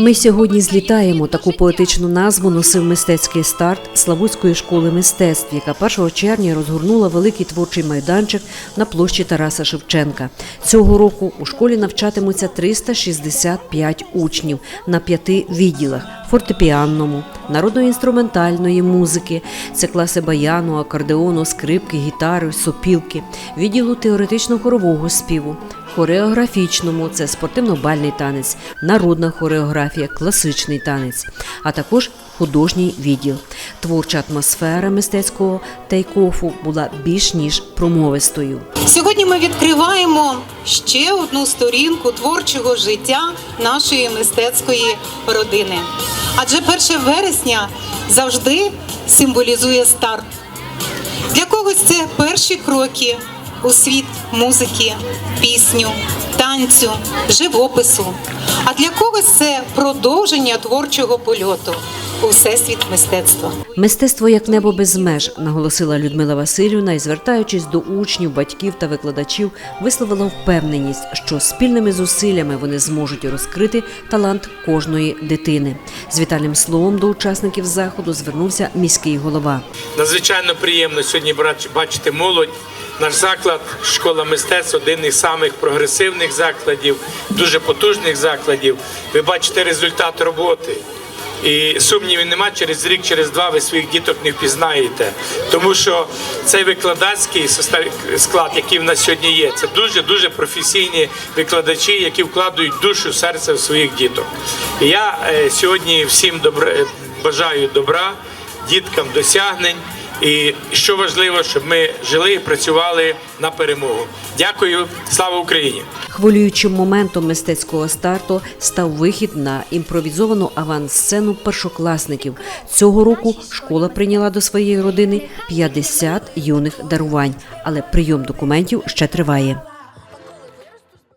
Ми сьогодні злітаємо. Таку поетичну назву носив мистецький старт Славутської школи мистецтв, яка 1 червня розгорнула великий творчий майданчик на площі Тараса Шевченка. Цього року у школі навчатимуться 365 учнів на п'яти відділах: фортепіанному, народно-інструментальної музики, це класи баяну, акордеону, скрипки, гітари, сопілки, відділу теоретично-хорового співу. Хореографічному це спортивно-бальний танець, народна хореографія, класичний танець, а також художній відділ. Творча атмосфера мистецького тейкофу була більш ніж промовистою. Сьогодні ми відкриваємо ще одну сторінку творчого життя нашої мистецької родини. Адже 1 вересня завжди символізує старт. Для когось це перші кроки у світ музики, пісню, танцю, живопису. А для когось це продовження творчого польоту у всесвіт мистецтва. Мистецтво як небо без меж, наголосила Людмила Васильівна і, звертаючись до учнів, батьків та викладачів, висловила впевненість, що спільними зусиллями вони зможуть розкрити талант кожної дитини. З вітальним словом до учасників заходу звернувся міський голова. Надзвичайно приємно сьогодні брач- бачити молодь. Наш заклад, школа мистецтв, один із самих прогресивних закладів, дуже потужних закладів. Ви бачите результат роботи. І сумнівів нема, через рік, через два ви своїх діток не впізнаєте. Тому що цей викладацький склад, який в нас сьогодні є, це дуже дуже професійні викладачі, які вкладають душу, серце в своїх діток. І я е, сьогодні всім добра, е, бажаю добра, діткам досягнень. І що важливо, щоб ми жили і працювали на перемогу. Дякую, слава Україні! Хвилюючим моментом мистецького старту став вихід на імпровізовану авансцену першокласників. Цього року школа прийняла до своєї родини 50 юних дарувань, але прийом документів ще триває.